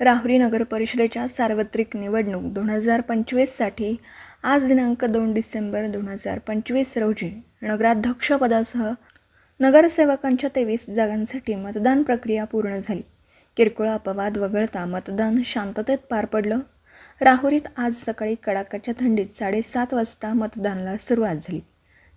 राहुरी नगर परिषदेच्या सार्वत्रिक निवडणूक दोन हजार पंचवीससाठी आज दिनांक दोन डिसेंबर दोन हजार पंचवीस रोजी नगराध्यक्षपदासह नगरसेवकांच्या तेवीस जागांसाठी मतदान प्रक्रिया पूर्ण झाली. किरकोळ अपवाद वगळता मतदान शांततेत पार पडलं. राहुरीत आज सकाळी कडाक्याच्या थंडीत साडेसात वाजता मतदानाला सुरुवात झाली.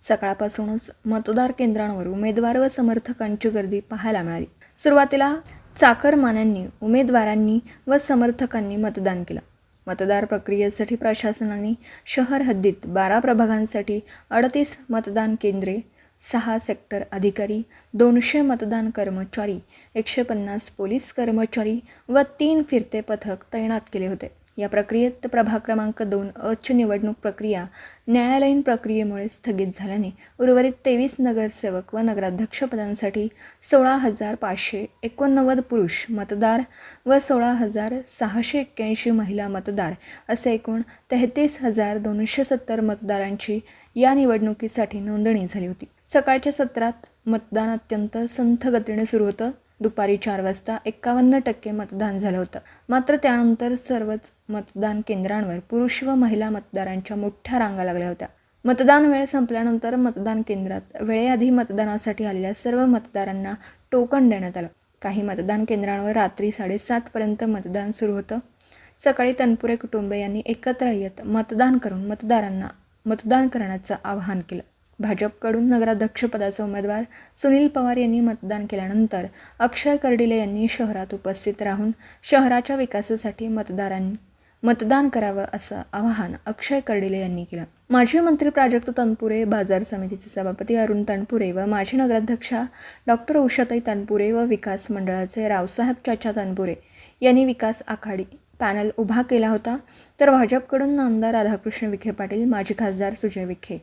सकाळपासूनच मतदार केंद्रांवर उमेदवार व समर्थकांची गर्दी पाहायला मिळाली. सुरुवातीला चाकरमान्यांनी उमेदवारांनी व समर्थकांनी मतदान केलं. मतदार प्रक्रियेसाठी प्रशासनाने शहर हद्दीत बारा प्रभागांसाठी अडतीस मतदान केंद्रे सहा सेक्टर अधिकारी दोनशे मतदान कर्मचारी एकशे पन्नास पोलीस कर्मचारी व तीन फिरते पथक तैनात केले होते. या प्रक्रियेत प्रभाग क्रमांक दोन अच निवडणूक प्रक्रिया न्यायालयीन प्रक्रियेमुळे स्थगित झाल्याने उर्वरित तेवीस नगरसेवक व नगराध्यक्षपदांसाठी सोळा हजार पाचशे एकोणनव्वद पुरुष मतदार व सोळा हजार सहाशे एक्क्याऐंशी महिला मतदार असे एकूण तेहतीस हजार दोनशे सत्तर मतदारांची या निवडणुकीसाठी नोंदणी झाली होती. सकाळच्या सत्रात मतदान अत्यंत संथ गतीने सुरू होतं. दुपारी चार वाजता एक्कावन्न टक्के मतदान झालं होतं. मात्र त्यानंतर सर्वच मतदान केंद्रांवर पुरुष व महिला मतदारांच्या मोठ्या रांगा लागल्या होत्या. मतदान वेळ संपल्यानंतर मतदान केंद्रात वेळेआधी मतदानासाठी आलेल्या सर्व मतदारांना टोकन देण्यात आलं. काही मतदान केंद्रांवर रात्री साडेसातपर्यंत मतदान सुरू होतं. सकाळी तनपुरे कुटुंबियांनी एकत्र येत मतदान करून मतदारांना मतदान करण्याचं आवाहन केलं. भाजपकडून नगराध्यक्षपदाचे उमेदवार सुनील पवार यांनी मतदान केल्यानंतर अक्षय कर्डिले यांनी शहरात उपस्थित राहून शहराच्या विकासासाठी मतदारांनी मतदान करावं असं आवाहन अक्षय कर्डिले यांनी केलं. माजी मंत्री प्राजक्त तनपुरे बाजार समितीचे सभापती अरुण तनपुरे व माजी नगराध्यक्षा डॉक्टर उषाताई तनपुरे व विकास मंडळाचे रावसाहेब चाचा तनपुरे यांनी विकास आखाडी पॅनल उभा केला होता तर भाजपकडून आमदार राधाकृष्ण विखे पाटील माजी खासदार सुजय विखे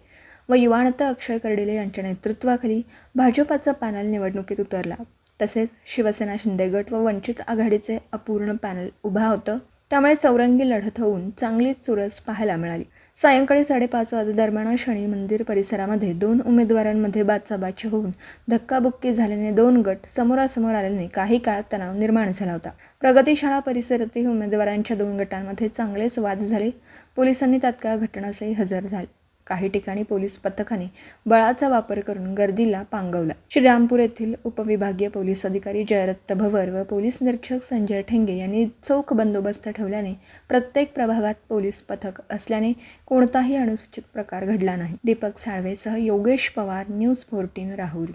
व युवानेता अक्षय कर्डिले यांच्या नेतृत्वाखाली भाजपाचा पॅनल निवडणुकीत उतरला. तसेच शिवसेना शिंदे गट व वंचित आघाडीचे अपूर्ण पॅनल उभा होतं त्यामुळे चौरंगी लढत होऊन चांगलीच चुरस पाहायला मिळाली. सायंकाळी साडेपाच वाजेदरम्यान शनी मंदिर परिसरामध्ये दोन उमेदवारांमध्ये बाचाबाची होऊन धक्काबुक्की झाल्याने दोन गट समोरासमोर आल्याने काही काळ तणाव निर्माण झाला होता. प्रगतीशाळा परिसरातील उमेदवारांच्या दोन गटांमध्ये चांगलेच वाद झाले. पोलिसांनी तात्काळ घटनास्थळी हजर झाले. काही ठिकाणी पोलीस पथकाने बळाचा वापर करून गर्दीला पांगवला. श्रीरामपूर येथील उपविभागीय पोलीस अधिकारी जयदत्त भवर व पोलीस निरीक्षक संजय ठेंगे यांनी चोख बंदोबस्त ठेवल्याने प्रत्येक प्रभागात पोलीस पथक असल्याने कोणताही अनुसूचित प्रकार घडला नाही. दीपक साळवेसह योगेश पवार न्यूज फोर्टीन राहुरी